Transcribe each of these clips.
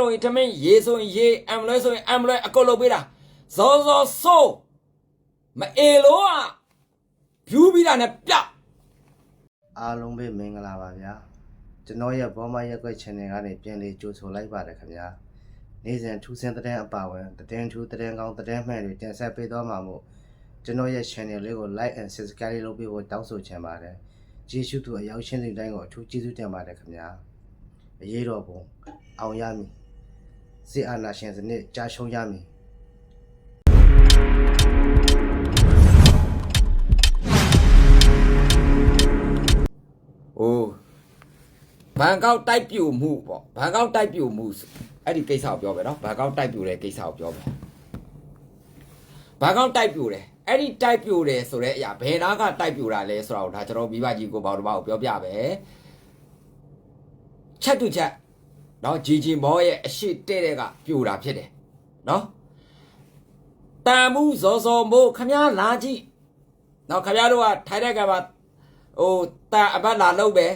ဆိုရင်ထမင်းရေဆိုရင်ရေအမ်လွဲဆိုရင်အမ်လွဲအကုန်လုပ်ပေးတာဇောဇောဆိုးမအေလို့อ่ะဖြူးပြီးတာနဲ့ပြအားလုံးပဲမင်္ဂလာပါဗျာကျွန်တော်ရဲ့ဘောမရက်ွက် channel ကနေပြန်လေးကြိုဆိုလိုက်ပါတယ်ခင်ဗျာနေ့စဉ်ထူးဆန်းတဲ့အပါဝင်သတင်းထူးသတင်းကောင်းသတင်းမှန်တွေတင်ဆက်ပေးသွားမှာမို့ကျွန်တော်ရဲ့ channel လေးကို like and subscribe လုပ်ပေးဖို့တောင်းဆိုချင်ပါတယ်ကျေးဇူးတူအရောက်ရှင်းတဲ့တိုင်းကိုအထူးကျေးဇူးတင်ပါတယ်ခင်ဗျာအရေးတော်ပုံအောင်ရမည် ဇေအာနာရှင်စနစ်ကြာရှုံးရမည်။အိုးဘန်ကောက်တိုက်ပြိုမှုပေါ့ဘန်ကောက်တိုက်ပြိုမှုအဲ့ဒီကိစ္စကိုပြောမယ်နော်ဘန်ကောက်တိုက်ပြိုတဲ့ကိစ္စကိုပြောမယ်။ဘန်ကောက်တိုက်ပြိုတယ်အဲ့ဒီတိုက်ပြိုတယ်ဆိုတဲ့အရာဘယ်နာကတိုက်ပြိုတာလဲဆိုတာကိုဒါကျွန်တော်မိဘကြီးကိုဘောင်တမကိုပြောပြပဲ။ချက်တူချက် နော်ဂျီဂျီမောရဲ့အရှိတဲ့တဲ့ကပြိုတာဖြစ်တယ်နော်တန်မှုဇော်ဇော်မို့ခမားလာကြည့်နော်ခမားတို့ကထိုင်တဲ့ကမှာဟိုတန်အဘတ်လာလို့ပဲ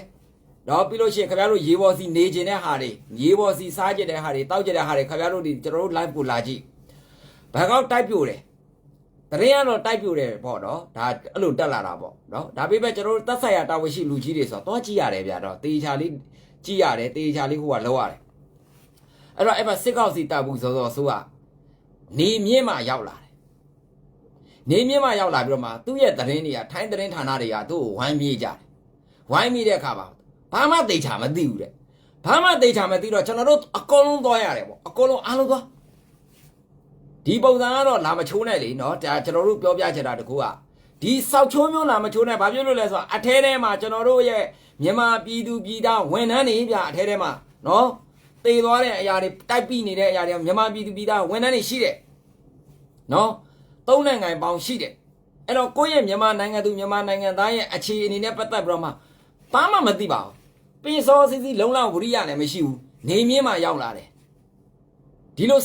နော်ပြီးလို့ရှိရင်ခမားတို့ရေပေါ်စီနေကျင်တဲ့ဟာတွေရေပေါ်စီစားကျင်တဲ့ဟာတွေတောက်ကျင်တဲ့ဟာတွေခမားတို့ဒီကျွန်တော်တို့ live ကိုလာကြည့်ဘန်ကောက်တိုက်ပြိုတယ်တရင်ကတော့တိုက်ပြိုတယ်ပေါ့နော်ဒါအဲ့လိုတက်လာတာပေါ့နော်ဒါပေမဲ့ကျွန်တော်တို့သက်ဆိုင်ရာတာဝန်ရှိလူကြီးတွေဆိုတော့တွားကြည့်ရတယ်ဗျာတော့တေချာလေး ကြည့်ရတယ်တေချာလေးဟိုကလောက်ရတယ်အဲ့တော့အဲ့မှာစစ်ကောက်စီတပ်ဘူးစောစောဆိုကနေမြင့်မှရောက်လာတယ်နေမြင့်မရောက်လာပြီးတော့မှသူ့ရဲ့သတင်းတွေကထိုင်းသတင်းဌာနတွေကသူ့ကိုဝိုင်းပြေးကြတယ်ဝိုင်းမိတဲ့အခါမှာဘာမှသိချာမသိဘူးတဲ့ဘာမှသိချာမသိတော့ကျွန်တော်တို့အကုန်လုံးသွားရတယ်ပေါ့အကုန်လုံးအားလုံးသွားဒီပုံစံကတော့လာမချိုးနဲ့လေနော်ဒါကျွန်တော်တို့ပြောပြချင်တာတကူကဒီစောက်ချိုးမျိုးလာမချိုးနဲ့ဘာဖြစ်လို့လဲဆိုတော့အထဲထဲမှာကျွန်တော်တို့ရဲ့ မြန်မာပြည်သူပြည်သားဝန်ထမ်းတွေဗျအထဲထဲမှာနော်တေသွားတဲ့အရာတွေတိုက်ပြီးနေတဲ့အရာတွေမြန်မာပြည်သူပြည်သားဝန်ထမ်းတွေရှိတယ်နော်သုံးနိုင်ငံပေါင်းရှိတယ်အဲ့တော့ကိုယ့်ရဲ့မြန်မာနိုင်ငံသူမြန်မာနိုင်ငံသားရဲ့အခြေအနေနဲ့ပတ်သက်ပြီးတော့မှဘာမှမသိပါဘူးပင်စောစီစီလုံလောက်ဝရိယလည်းမရှိဘူးနေမြင့်မှရောက်လာတယ်ဒီလို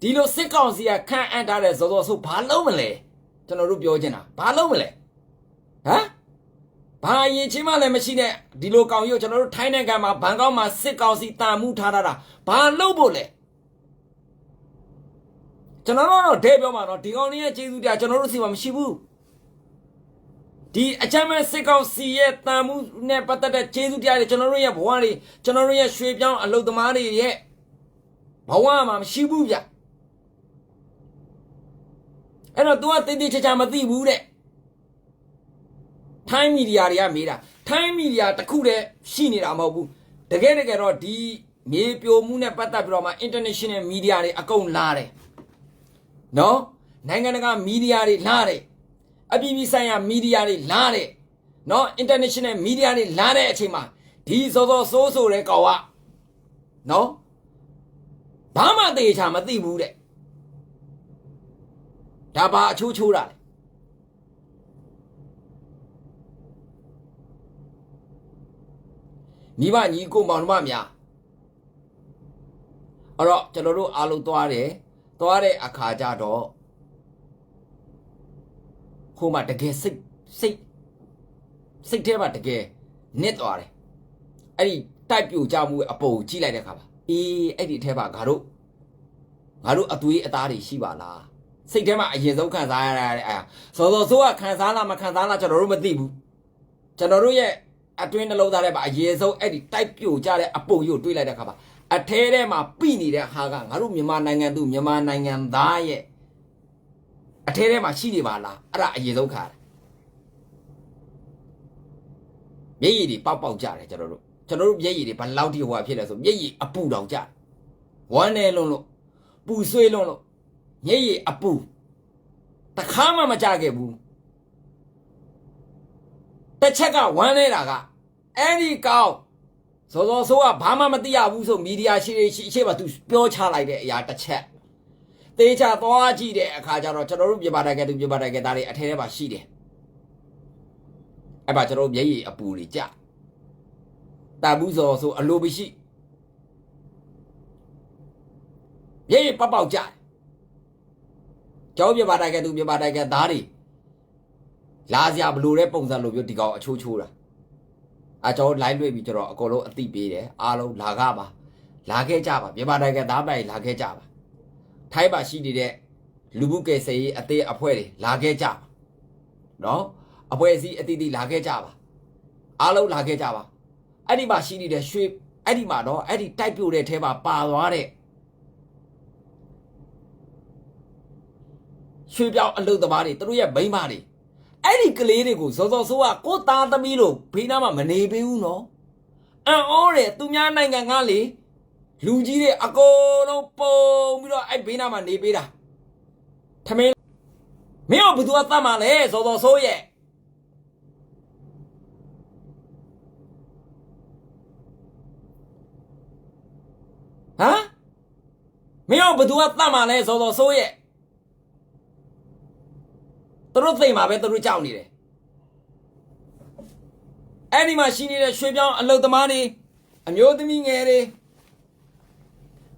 ဒီလိုစစ်ကောင်စီကခန့်အပ်ထားတဲ့ဇော်ဇော်ဆိုဘာလုံးမလဲကျွန်တော်တို့ပြောချင်တာဘာလုံးမလဲဟမ် ဘာရင်ချင်းမလည်းမရှိနဲ့ဒီလိုကောင်ကြီးကိုကျွန်တော်တို့ထိုင်းနိုင်ငံမှာဘန်ကောက်မှာစစ်ကောင်စီတာမှုထားတာဘာလုံးဖို့လဲကျွန်တော်တို့တော့ဒဲပြောမှာတော့ဒီကောင်လေးရဲ့ကျေးဇူးတရားကျွန်တော်တို့စီမှာမရှိဘူးဒီအချမ်းမဲ့စစ်ကောင်စီရဲ့တန်မှုနဲ့ပတ်သက်တဲ့ကျေးဇူးတရားတွေကျွန်တော်တို့ရဲ့ဘဝတွေကျွန်တော်တို့ရဲ့ရွှေပြောင်းအလုသမားတွေရဲ့ဘဝမှာမရှိဘူးဗျအဲ့တော့ तू ကတိတိကျကျမသိဘူးတဲ့ ထိုင်းမီဒီယာတွေကမေးတာထိုင်းမီဒီယာတစ်ခုတည်းရှိနေတာမဟုတ်ဘူးတကယ်တကယ်တော့ဒီမြေပြိုမှုနဲ့ပတ်သက်ပြီးတော့မှ international media တွေအကုန်လာတယ်နော်နိုင်ငံတကာမီဒီယာတွေလာတယ်အပြည်ပြည်ဆိုင်ရာမီဒီယာတွေလာတယ်နော် international မီဒီယာတွေလာတဲ့အချိန်မှာဒီစောစောဆိုးဆိုးတဲ့ကောင်ကနော်ဘာမှသေချာမသိဘူးတဲ့ဒါပါအချိုးချိုးတာလေ မိဘညီကိုမောင်နှမများအဲ့တော့ကျွန်တော်တို့အားလုံးသွားတယ်သွားတဲ့အခါကျတော့ဟိုမှာတကယ်စိတ်စိတ်စိတ်ထဲမှာတကယ်နစ်သွားတယ်အဲ့ဒီတိုက်ပြိုကြမှုရဲ့အပေါ်ကိုကြည့်လိုက်တဲ့အခါမှာအေးအဲ့ဒီအထဲမှာငါတို့ငါတို့အသွေးအသားတွေရှိပါလားစိတ်ထဲမှာအရင်ဆုံးခံစားရတဲ့အာစောစောဆိုးကခံစားလားမခံစားလားကျွန်တော်တို့မသိဘူးကျွန်တော်တို့ရဲ့ အတွင်းနှလုံးသားထဲမှာအရင်ဆုံးအဲ့ဒီတိုက်ပြိုကြတဲ့အပုံကြီးကိုတွေးလိုက်တဲ့အခါမှာအထဲထဲမှာပြိနေတဲ့ဟာကငါတို့မြန်မာနိုင်ငံသူမြန်မာနိုင်ငံသားရဲ့အထဲထဲမှာရှိနေပါလားအဲ့ဒါအရင်ဆုံးခါတယ်မျက်ရည်တွေပေါက်ပေါက်ကြတယ်ကျွန်တော်တို့ကျွန်တော်တို့မျက်ရည်တွေဘယ်လောက်ထိဟိုဟာဖြစ်လဲဆိုမျက်ရည်အပူတောင်ကြတယ်ဝမ်းနေလုံးလို့ပူဆွေးလုံးလို့မျက်ရည်အပူတခါမှမကြခဲ့ဘူး တစ်ချက်ကဝမ်းနေတာကအဲ့ဒီကောင်စောစောဆိုးကဘာမှမသိရဘူးဆိုမီဒီယာရှိရှိရှိမှသူပြောချလိုက်တဲ့အရာတစ်ချက်တေချာသွားကြည့်တဲ့အခါကျတော့ကျွန်တော်တို့ပြပါတိုင်ကသူပြပါတိုင်ကသားတွေအထဲထဲမှာရှိတယ်အဲ့ပါကျွန်တော်တို့မျက်ရည်အပူတွေကြတာဘူးစောဆိုအလိုမရှိမျက်ရည်ပေါက်ပေါက်ကြကျောင်းပြပါတိုင်ကသူပြပါတိုင်ကသားတွေ လာစရာဘလို့တဲ့ပုံစံလိုမျိုးဒီကောင်အချိုးချိုးတာအဲကျွန်တော် line လွှင့်ပြီးကျွန်တော်အကုန်လုံးအသိပေးတယ်အားလုံးလာကပါလာခဲ့ကြပါမြန်မာနိုင်ငံသားပိုင်လာခဲ့ကြပါထိုင်းမှာရှိနေတဲ့လူမှုကေစေးအသေးအဖွဲ့တွေလာခဲ့ကြပါနော်အဖွဲ့အစည်းအသီးသီးလာခဲ့ကြပါအားလုံးလာခဲ့ကြပါအဲ့ဒီမှာရှိနေတဲ့ရွှေအဲ့ဒီမှာတော့အဲ့ဒီတိုက်ပြိုတဲ့ထဲမှာပါသွားတဲ့ရွှေပြောင်းအလုတ်သမားတွေသူတို့ရဲ့မိန်းမတွေ အဲ့ဒီကလေးတွေကိုစောစောဆိုးကကိုသားသမီးတို့ဘေးနားမှာမနေပေးဘူးနော်အံ့ဩတယ်သူများနိုင်ငံကလေလူကြီးတွေအကုန်လုံးပုံပြီးတော့အဲ့ဘေးနားမှာနေပေးတာထမင်းမင်းတို့ဘယ်သူကတတ်မှလဲစောစောဆိုးရဲ့ဟမ်မင်းတို့ဘယ်သူကတတ်မှလဲစောစောဆိုးရဲ့ သူတို့သိမှာပဲသူတို့ကြောက်နေတယ်အဲ့ဒီမှာရှိနေတဲ့ရွှေပြောင်းအလုတ်သမားတွေအမျိုးသမီးငယ်တွေ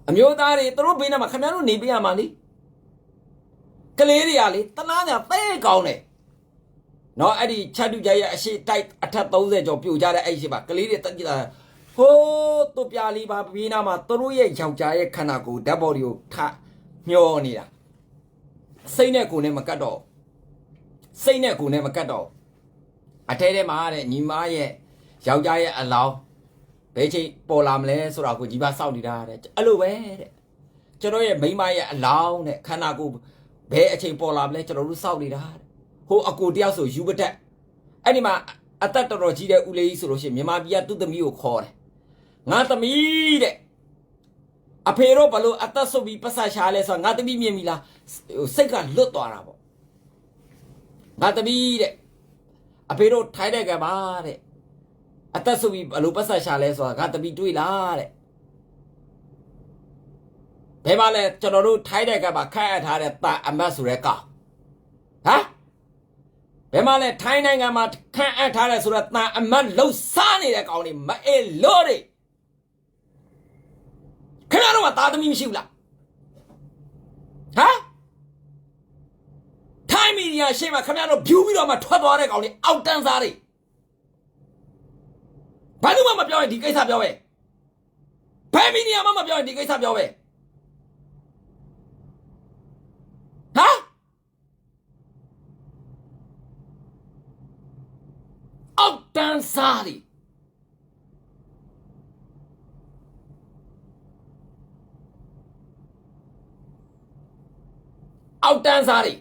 အမျိုးသားတွေသူတို့ဘေးနားမှာခင်ဗျားတို့နေပြရမှာလေကလေးတွေကလေတနာညာသဲကောင်းတယ်နော်အဲ့ဒီချတ်တူကြရဲ့အရှိတိုက်အထက်30ကျော်ပြိုကြတဲ့အဲ့ဒီရှိပါကလေးတွေတက်ကြည့်တာဟိုးသူပြာလေးပါဘေးနားမှာသူတို့ရဲ့ယောက်ျားရဲ့ခန္ဓာကိုယ်ဓာတ်ဘော်တွေကိုထမျောနေတာစိတ်နဲ့ကိုယ်နဲ့မကတ်တော့ စိတ်နဲ့ကိုယ်နဲ့မကတ်တော့အထဲထဲမှာတဲ့ညီမရဲ့ယောက်ျားရဲ့အလောင်းဘယ်ချိန်ပေါ်လာမလဲဆိုတာကိုညီမစောင့်နေတာတဲ့အဲ့လိုပဲတဲ့ကျွန်တော်ရဲ့မိန်းမရဲ့အလောင်းတဲ့ခန္ဓာကိုယ်ဘယ်အချိန်ပေါ်လာမလဲကျွန်တော်တို့စောင့်နေတာတဲ့ဟိုအကိုတယောက်ဆိုယူပတက်အဲ့ဒီမှာအသက်တော်တော်ကြီးတဲ့ဦးလေးကြီးဆိုလို့ရှိရင်မြန်မာပြည်ကသူ့သမီးကိုခေါ်တယ်ငါသမီးတဲ့အဖေတို့ဘလို့အသက်ဆုပ်ပြီးပတ်ဆက်ရှာလဲဆိုတော့ငါသမီးမြင်ပြီလားဟိုစိတ်ကလွတ်သွားတာပေါ့ ငါသမီးတဲ့အဖေတို့ထိုင်းတဲ့ကပါတဲ့အသက်ဆိုပြီးဘလို့ပတ်ဆက်ရှာလဲဆိုတာငါတပီတွေးလားတဲ့ဘယ်မှာလဲကျွန်တော်တို့ထိုင်းတဲ့ကပါခန့်အပ်ထားတဲ့တာအမတ်ဆိုတဲ့ကောင်ဟမ်ဘယ်မှာလဲထိုင်းနိုင်ငံမှာခန့်အပ်ထားတဲ့ဆိုတော့တာအမတ်လှုပ်ရှားနေတဲ့ကောင်တွေမအေးလို့တွေခင်ဗျားတို့ကသားသမီးမရှိဘူးလားဟမ် ထိုင်းမီဒီယာရှေ့မှာခင်ဗျားတို့ဖြူပြီးတော့မှထွက်သွားတဲ့ကောင်လေးအောက်တန်းစားတွေဘာလို့မှမပြောရင်ဒီကိစ္စပြောပဲဘယ်မီဒီယာမှမပြောရင်ဒီကိစ္စပြောပဲဟာအောက်တန်းစားတွေအောက်တန်းစားတွေ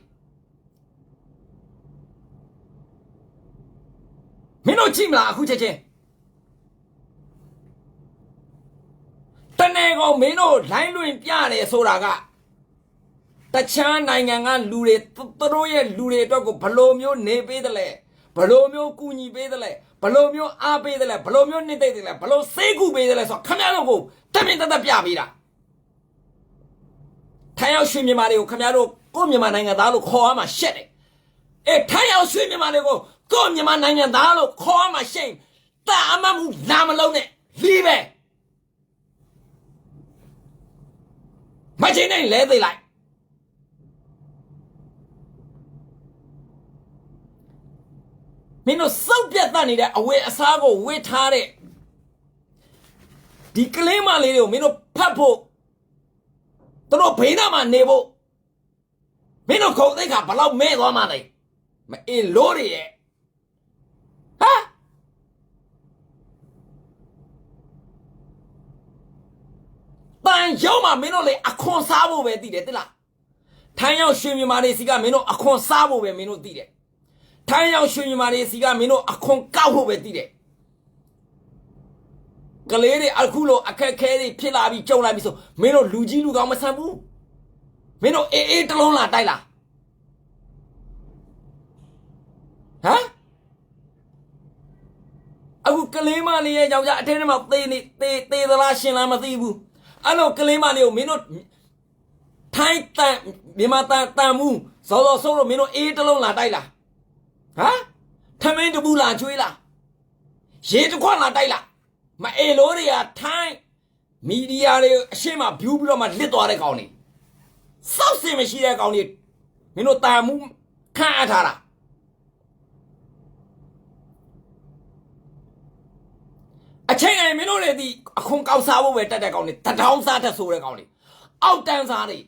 မင်းတို့ကြည့်မလားအခုချက်ချင်းတနေကောင်မင်းတို့လိုင်းလွင်ပြတယ်ဆိုတာကတခြားနိုင်ငံကလူတွေသူတို့ရဲ့လူတွေအတွက်ကိုဘလိုမျိုးနေပေးတယ်လဲဘလိုမျိုးကူညီပေးတယ်လဲဘလိုမျိုးအားပေးတယ်လဲဘလိုမျိုးနှိမ့်သိမ့်တယ်လဲဘလိုစေးကူပေးတယ်လဲဆိုတော့ခမရတို့ကိုတမင်တသက်ပြပေးတာထိုင်ရောက်ရွှေမြန်မာတွေကိုခမရတို့ကိုမြန်မာနိုင်ငံသားလို့ခေါ်ရမှာရှက်တယ်အေးထိုင်ရောက်ရွှေမြန်မာတွေကို ကိုယ့်မြန်မာနိုင်ငံသားလို့ခေါ်ရမှာရှိရင်တာအမတ်မှုလာမလုံးနဲ့လီးပဲမချင်းနဲ့လဲသေးလိုက်မင်းတို့စောက်ပြတ်တတ်နေတဲ့အဝေအစားကိုဝေထားတဲ့ဒီကလေးမလေးတွေကိုမင်းတို့ဖတ်ဖို့သူတို့ဘေးနားမှာနေဖို့မင်းတို့ခုံသိက္ခာဘလောက်မဲသွားမှလဲမအေးလို့ရရဲ့ဟာတန် ရောက်မှမင်းတို့လေအခွန်စားဖို့ပဲတည်တယ်တိလားထိုင်းရောက်ရွှေမြန်မာတွေစီကမင်းတို့အခွန်စားဖို့ပဲမင်းတို့တည်တယ်ထိုင်းရောက်ရွှေမြန်မာတွေစီကမင်းတို့အခွန်ကောက်ဖို့ပဲတည်တယ်ကလေးတွေအခုလိုအခက်ခဲတွေဖြစ်လာပြီးကြုံလာပြီးဆိုမင်းတို့လူကြီးလူကောင်းမဆန်ဘူးမင်းတို့အေးအေးတစ်လုံးလာတိုက်လာဟမ်အခုကလေးမလေးရဲ့ယောက်ျားအထင်းထဲမှာသေနေသေသေသလားရှင်လားမသိဘူး အဲ့လိုကလေးမလေးကိုမင်းတို့ထိုင်းတန်မြန်မာတန်တန်မှုဇော်ဇော်ဆုံးလို့မင်းတို့အေးတစ်လုံးလာတိုက်လားဟမ်ထမင်းတပူလာကျွေးလားရေတစ်ခွက်လာတိုက်လားမအေလို့တွေကထိုင်းမီဒီယာတွေအရှိမဘ ्यू ပြီးတော့မှလစ်သွားတဲ့ကောင်တွေစောက်စင်မရှိတဲ့ကောင်တွေမင်းတို့တန်မှုခန့်အပ်ထားတာ အ ချိန်တိုင်းမင်းတို့တွေဒီအခွန်ကောက်စားဖို့ပဲတက်တဲ့ကောင်တွေတထောင်းစားတက်ဆိုတဲ့ကောင်တွေအောက်တန်းစားတွေ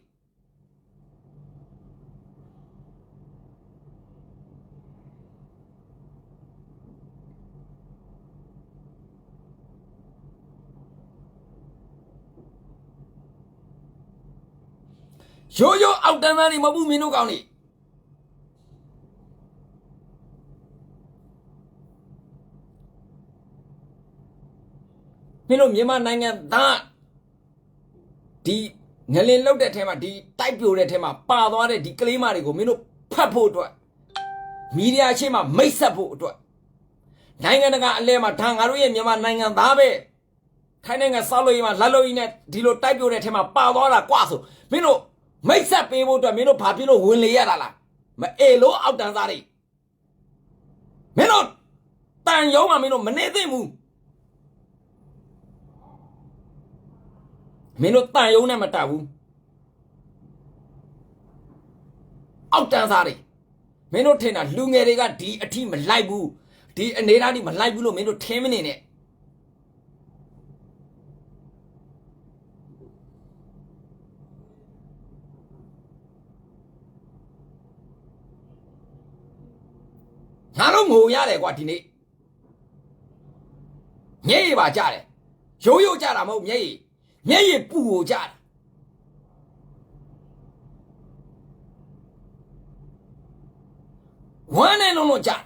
ရိုးရိုးအောက်တန်းသားတွေမဟုတ်ဘူးမင်းတို့ကောင်တွေ မင်းတို့မြန်မာနိုင်ငံသားဒီငလင်လောက်တဲ့ထဲမှာဒီတိုက်ပြိုတဲ့ထဲမှာပါသွားတဲ့ဒီကလေးမတွေကိုမင်းတို့ဖတ်ဖို့အတွက်မီဒီယာရှင်းမှာမိတ်ဆက်ဖို့အတွက်နိုင်ငံတကာအလဲမှာဒါငါတို့ရဲ့မြန်မာနိုင်ငံသားပဲထိုင်းနိုင်ငံဆောက်လို့ရမှာလက်လို့ရင်းနဲ့ဒီလိုတိုက်ပြိုတဲ့ထဲမှာပါသွားတာကွာဆိုမင်းတို့မိတ်ဆက်ပေးဖို့အတွက်မင်းတို့ဘာဖြစ်လို့ဝင်လေရတာလားမအေလို့အောက်တန်းသားတွေမင်းတို့တန်ရုံးမှာမင်းတို့မနေသိဘူး မင်းတို့တန်ယုံနဲ့မတက်ဘူးအောက်တန်းစားတွေမင်းတို့ထင်တာလူငယ်တွေကဒီအထိမလိုက်ဘူးဒီအနေထားဒီမလိုက်ဘူးလို့မင်းတို့ထင်မနေနဲ့ငါတို့ငိုရတယ်ကွာဒီနေ့မျက်ရည်ပါကြတယ်ရိုးရိုးကြတာမဟုတ်မျက်ရည် မျက်ရည်ပူကိုကြတာဝမ်းနဲ့လုံးလုံးကြတာ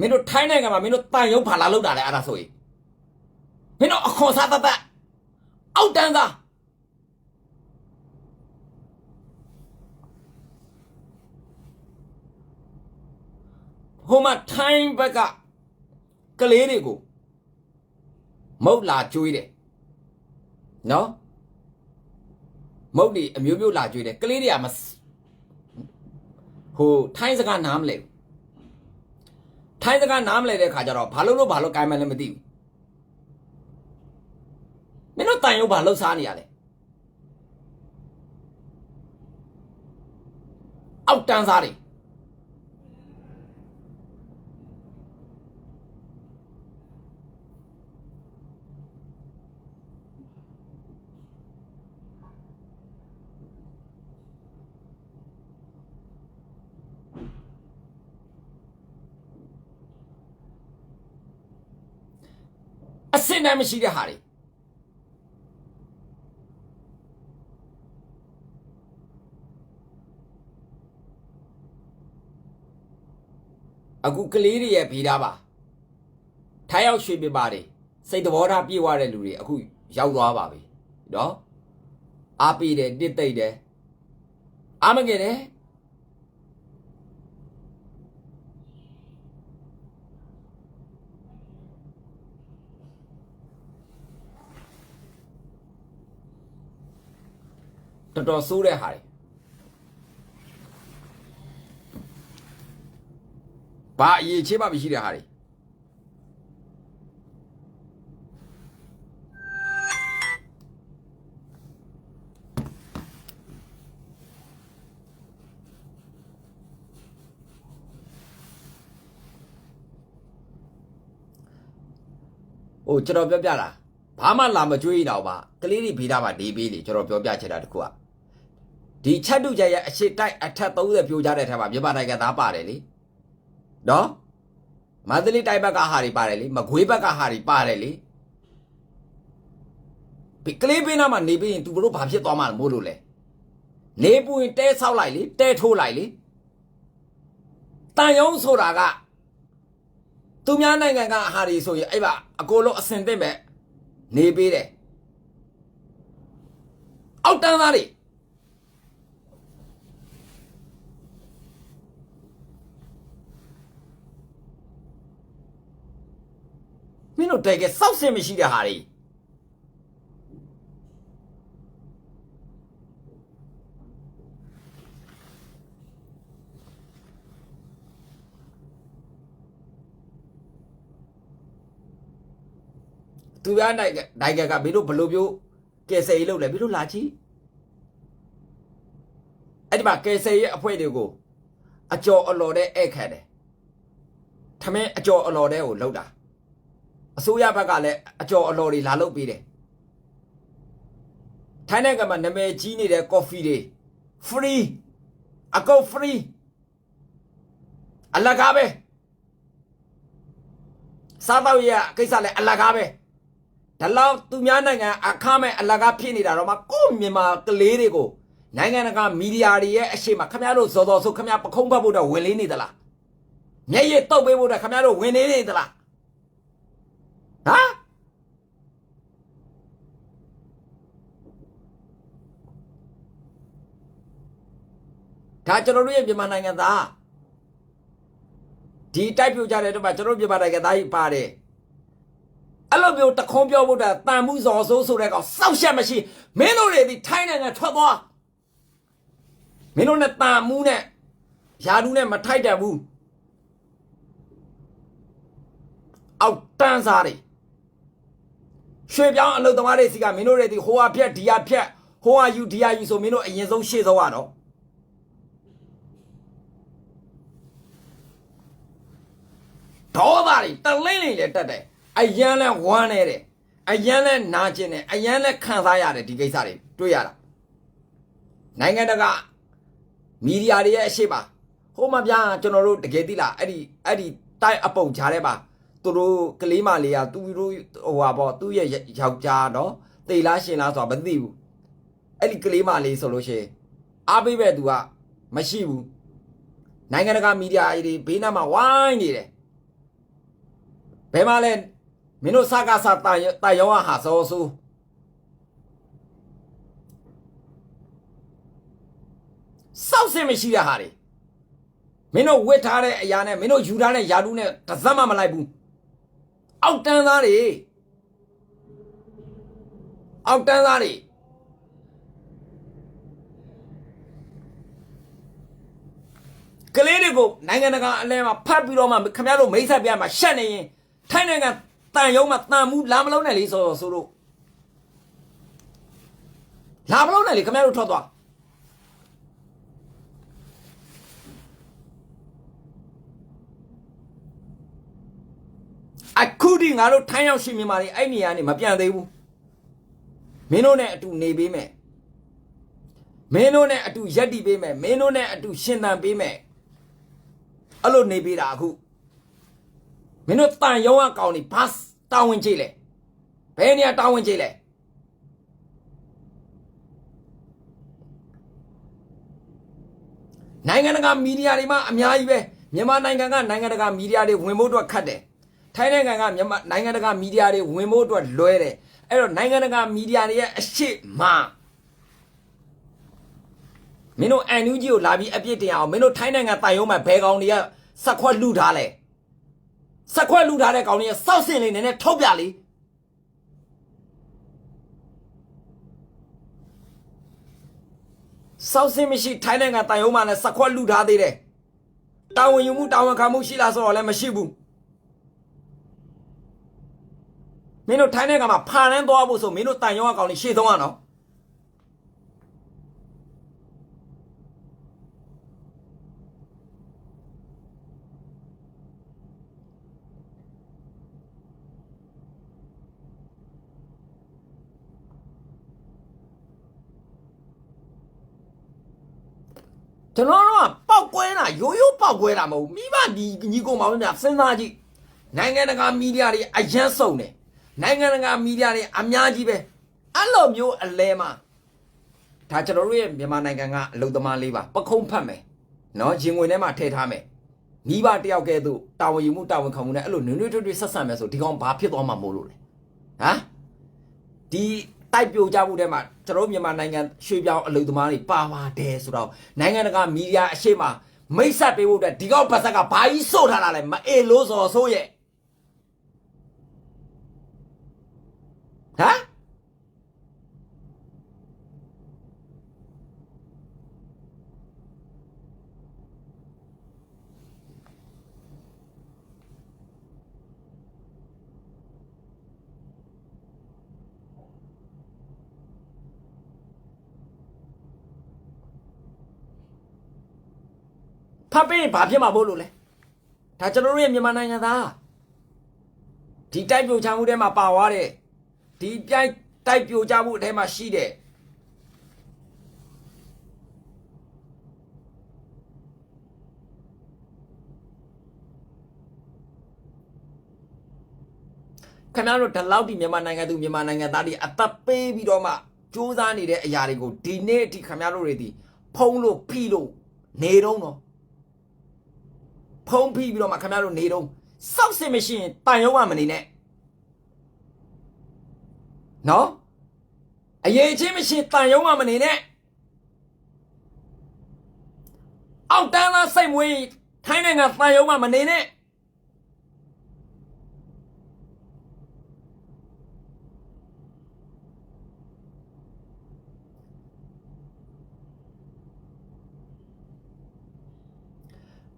မင်းတို့ထိုင်းနိုင်ငံမှာမင်းတို့တန်ရုံဖာလာလောက်တာလေအဲ့ဒါဆိုရင် မင်းတို့အခွန်စားတတ်တတ်အောက်တန်းသားဟိုမှာထိုင်းဘက်ကကလေးတွေကိုမုတ်လာကျွေးတယ်နော်မုတ်ဒီအမျိုးမျိုးလာကျွေးတယ်ကလေးတွေကမစဟိုထိုင်းစကားနားမလဲဘူးထိုင်းစကားနားမလဲတဲ့ခါကျတော့ဘာလို့လို့ဘာလို့ကိုင်းမလဲမသိဘူး မင်းတို့တန်ရုပ်ဘာလှုပ်ရှားနေရလဲအောက်တန်းစားတွေအစင်တမ်းမရှိတဲ့ဟာတွေ အခုကလေးတွေရဲ့ဗီဒါပါထိုင်းရောက်ရွှေပြပါတယ်စိတ်တဘောထားပြေဝတဲ့လူတွေအခုရောက်သွားပါပြီနော်အားပေးတယ်တစ်သိမ့်တယ်အားမငယ်တယ်တော်တော်ဆိုးတဲ့ဟာတွေ ဘာအရေးချေးမှမရှိတဲ့ဟာတွေဟိုကျွန်တော်ပြောပြတာဘာမှလာမကြွေးတော့ပါကလေးတွေဗီဒါမှာနေပေးလေကျွန်တော်ပြောပြချင်တာတခုကဒီချက်တုကြရဲ့အရှိတိုက်အထက်30ပြိုကြတဲ့ထက်မှာမြန်မာနိုင်ငံသားပါတယ်လေ နော်မန္တလေးတိုင်းဘက်ကဟာတွေပါတယ်လေမကွေးဘက်ကဟာတွေပါတယ်လေဒီကလေးပင်းနာမှာနေပြီးရင်သူတို့ဘာဖြစ်သွားမှာမို့လို့လဲနေပူရင်တဲဆောက်လိုက်လေတဲထိုးလိုက်လေတန်ယုံဆိုတာကသူများနိုင်ငံကဟာတွေဆိုရင်အဲ့ပါအကိုလုံးအစင်သင့်ပဲနေပေးတယ်အောက်တန်းသားတွေ မင်းတို့တကယ်စောက်စင်မရှိတဲ့ဟာတွေသူများနိုင်ငံနိုင်ငံကမင်းတို့ဘလို့မျိုးကယ်ဆယ်ရေးလုပ်လဲမင်းတို့လာကြည့်အဲ့ဒီမှာကယ်ဆယ်ရေးအဖွဲ့တွေကိုအကြော်အလော်တဲ့ဧည့်ခံတယ်ထမင်းအကြော်အလော်တဲ့ကိုလှုပ်တာ အစိုးရဘက်ကလည်းအကျော်အလော်တွေလာလုပ်ပေးတယ်ထိုင်းနိုင်ငံမှာနာမည်ကြီးနေတဲ့ coffee တွေ free အကောက် free အလကားပဲစားတော့ရကိစ္စလည်းအလကားပဲဒါလောက်သူများနိုင်ငံအခမဲ့အလကားဖြစ်နေတာတော့မှကိုယ့်မြန်မာကလေးတွေကိုနိုင်ငံတကာမီဒီယာတွေရဲ့အရှိမခမရတို့ဇော်ဇော်ဆိုခမရပခုံးဖတ်ဖို့တော့ဝင်လေးနေသလားမျက်ရည်တုပ်ပေးဖို့တော့ခမရတို့ဝင်နေနေသလား ဟမ်ဒါကျွန်တော်တို့ရဲ့မြန်မာနိုင်ငံသားဒီတိုက်ပြကြတဲ့တော့မှကျွန်တော်တို့မြန်မာနိုင်ငံသားကြီးပါတယ်အဲ့လိုမျိုးတခုံးပြောဖို့တာတန်မှုဇော်ဆိုးဆိုတဲ့ကောင်စောက်ရှက်မရှိမင်းတို့တွေဒီထိုင်းနိုင်ငံထွက်သွားမင်းတို့နဲ့တန်မှုနဲ့ယာဒူးနဲ့မထိုက်တယ်ဘူးအောက်တန်းစားတွေ ရွှေပြောင်းအလုပ်သမားတွေစီကမင်းတို့တွေဒီဟိုဟာဖြက်ဒီဟာဖြက်ဟိုဟာယူဒီဟာယူဆိုမင်းတို့အရင်ဆုံးရှေ့ဆုံးရတော့ဒေါသတွေတလင်းလင်းလည်းတက်တယ်အယမ်းလဲဝမ်းနေတယ်အယမ်းလဲနာကျင်တယ်အယမ်းလဲခံစားရတယ်ဒီကိစ္စတွေတွေ့ရတာနိုင်ငံတကာမီဒီယာတွေရဲ့အရှိပါဟိုမှာဗျာကျွန်တော်တို့တကယ်သိလားအဲ့ဒီအဲ့ဒီတိုက်အပုံကြားထဲပါ သူတို့ကလေးမလေးကသူတို့ဟိုဟာပေါ့သူ့ရဲ့ယောက်ျားနော်တေလားရှင်လားဆိုတာမသိဘူးအဲ့ဒီကလေးမလေးဆိုလို့ရှိရင်အားပေးပဲသူကမရှိဘူးနိုင်ငံတကာမီဒီယာတွေဘေးနားမှာဝိုင်းနေတယ်ဘယ်မှာလဲမင်းတို့စကားစတာတာရောဟာဆိုဆိုစောက်စင်မရှိတဲ့ဟာတွေမင်းတို့ဝစ်ထားတဲ့အရာနဲ့မင်းတို့ယူထားတဲ့ယာတူးနဲ့တစ်စက်မှမလိုက်ဘူး အောက်တန်းသားတွေအောက်တန်းသားတွေကလေးတွေကိုနိုင်ငံတကာအလဲမှာဖတ်ပြီးတော့မှခင်ဗျားတို့မိတ်ဆက်ပြမှာရှက်နေရင်ထိုင်းနိုင်ငံတန်ရုံးမှာတန်မှုလာမလုံးနဲ့လေဆိုဆိုလို့လာမလုံးနဲ့လေခင်ဗျားတို့ထွက်သွား အခုဒီငါတို့ထိုင်းရောက်ရှိမြန်မာတွေအဲ့နေရာနေမပြန်သေးဘူးမင်းတို့နဲ့အတူနေပေးမယ်မင်းတို့နဲ့အတူရက်တီပေးမယ်မင်းတို့နဲ့အတူရှင်သန်ပေးမယ်အဲ့လိုနေပေးတာအခုမင်းတို့တန်ရုံးအကောင်နေဘတ်တာဝန်ကြည့်လေဘယ်နေရာတာဝန်ကြည့်လဲနိုင်ငံတကာမီဒီယာတွေမှာအများကြီးပဲမြန်မာနိုင်ငံကနိုင်ငံတကာမီဒီယာတွေဝင်ဖို့အတွက်ခတ်တယ် ထိုင်းနိုင်ငံကမြန်မာနိုင်ငံတကာမီဒီယာတွေဝင်ဖို့အတွက်လွဲတယ်အဲ့တော့နိုင်ငံတကာမီဒီယာတွေရဲ့အရှိမမင်းတို့အန်ယူဂျီကိုလာပြီးအပြစ်တင်အောင်မင်းတို့ထိုင်းနိုင်ငံတိုင်ရုံးမှာဘယ်ကောင်တွေကစက်ခွက်လူထားလဲစက်ခွက်လူထားတဲ့ကောင်တွေကစောက်စင်လေးနည်းနည်းထုတ်ပြလေစောက်စင်မရှိထိုင်းနိုင်ငံတိုင်ရုံးမှာလည်းစက်ခွက်လူထားသေးတယ်တာဝန်ယူမှုတာဝန်ခံမှုရှိလားဆိုတော့လည်းမရှိဘူး မင်းတို့ထိုင်းနိုင်ငံမှာဖာနန်းသွားဖို့ဆိုမင်းတို့တိုင်ရုံးအကောင်တွေရှေ့ဆုံးရနော်ကျွန်တော်တို့ကပောက်ကွဲတာရိုးရိုးပောက်ကွဲတာမဟုတ်ဘူးမိဘဒီညီကောင်မောင်များစဉ်းစားကြည့်နိုင်ငံတကာမီဒီယာတွေအယမ်းစုံတယ် နိုင်ငံတကာမီဒီယာတွေအများကြီးပဲအဲ့လိုမျိုးအလဲမှာဒါကျွန်တော်တို့ရဲ့မြန်မာနိုင်ငံကအလုံသမားလေးပါပခုံးဖတ်မယ်နော်ရင်ဝင်ထဲမှာထည့်ထားမယ်မိဘတယောက်ကဲသို့တာဝန်ယူမှုတာဝန်ခံမှုနဲ့အဲ့လိုနွေ့နွေ့ထွေးထွေးဆက်ဆံမယ်ဆိုဒီကောင်ဘာဖြစ်သွားမှာမို့လို့လဲဟမ်ဒီတိုက်ပြိုကြမှုထဲမှာကျွန်တော်တို့မြန်မာနိုင်ငံရွှေပြောင်းအလုံသမားတွေပါပါတယ်ဆိုတော့နိုင်ငံတကာမီဒီယာအရှိမမိတ်ဆက်ပေးဖို့အတွက်ဒီကောင်ပတ်သက်ကဘာကြီးစို့ထားတာလဲမအေလို့စော်ဆိုးရဲ့ ဟမ်ဖတ်ပေးရင်ဘာဖြစ်မှာမို့လို့လဲဒါကျွန်တော်တို့ရဲ့မြန်မာနိုင်ငံသားဒီတိုက်ပြုံချမှုထဲမှာပါသွားတဲ့ ဒီပြိုင်တိုက်ပြိုချမှုအထဲမှာရှိတဲ့ခင်ဗျားတို့ဒီလောက်ဒီမြန်မာနိုင်ငံသူမြန်မာနိုင်ငံသားတွေအသက်ပေးပြီးတော့မှစူးစမ်းနေတဲ့အရာတွေကိုဒီနေ့အထိခင်ဗျားတို့တွေဒီဖုံးလို့ဖိလို့နေတော့တော့ဖုံးဖိပြီးတော့မှခင်ဗျားတို့နေတော့စောက်စင်မရှိရင်တန်ရုံးကမနေနဲ့ နော်အရေးချင်းမရှိတန်ရုံးကမနေနဲ့အောက်တန်းသားစိတ်မွေးထိုင်းနိုင်ငံတန်ရုံးကမနေနဲ့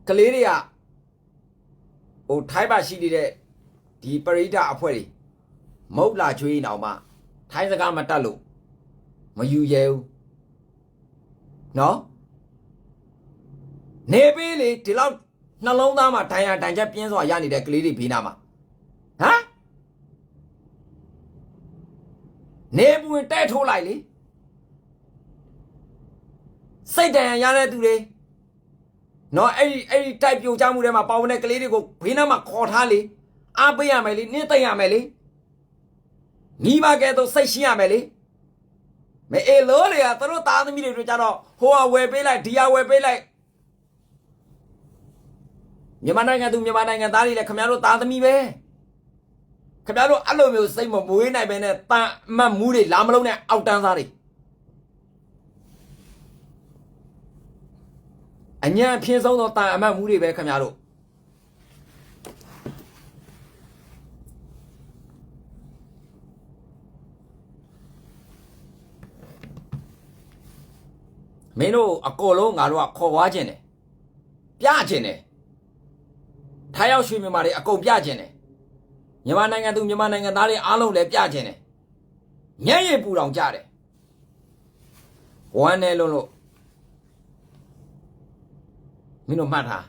ကလေးတွေကဟိုထိုင်းပါရှိနေတဲ့ဒီပရိဒအဖွဲ့တွေမုတ်လာချွေးနေအောင်မှ ထိုင်းစကားမတတ်လို့မယူရဲဘူးနော်နေပေးလေဒီလောက်နှလုံးသားမှာဒဏ်ရာဒဏ်ချက်ပြင်းစွာရနေတဲ့ကလေးတွေဘေးနားမှာဟမ်နေပူရင်တဲ့ထိုးလိုက်လေစိတ်ဒဏ်ရာရတဲ့သူတွေနော်အဲ့ဒီအဲ့ဒီတိုက်ပြိုချမှုထဲမှာပါဝင်တဲ့ကလေးတွေကိုဘေးနားမှာခေါ်ထားလေအားပေးရမယ်လေနင်းသိမ့်ရမယ်လေ မိဘကဲတော့စိတ်ရှင်းရမယ်လေမအေလို့လေကသူတို့သားသမီးတွေတို့ကြတော့ဟိုကဝယ်ပေးလိုက်ဒီကဝယ်ပေးလိုက်မြန်မာနိုင်ငံသူမြန်မာနိုင်ငံသားတွေလည်းခင်ဗျားတို့သားသမီးပဲခင်ဗျားတို့အဲ့လိုမျိုးစိတ်မမွေးနိုင်ပဲနဲ့တန်အမတ်မူးတွေလာမလုံးနဲ့အောက်တန်းသားတွေအညာအဖြစ်ဆုံးသောတာအမတ်မှုတွေပဲခင်ဗျားတို့ မင်းတို့အကောလုံးငါတို့ကခေါ်ွားခြင်းတယ်ပြခြင်းတယ်ထိုင်းရောက်ရွှေမြန်မာတွေအကုန်ပြခြင်းတယ်မြန်မာနိုင်ငံသူမြန်မာနိုင်ငံသားတွေအားလုံးလည်းပြခြင်းတယ်ညံ့ရည်ပူတောင်ကြတယ်ဝမ်းနေလုံးလို့မင်းတို့မှတ်ထား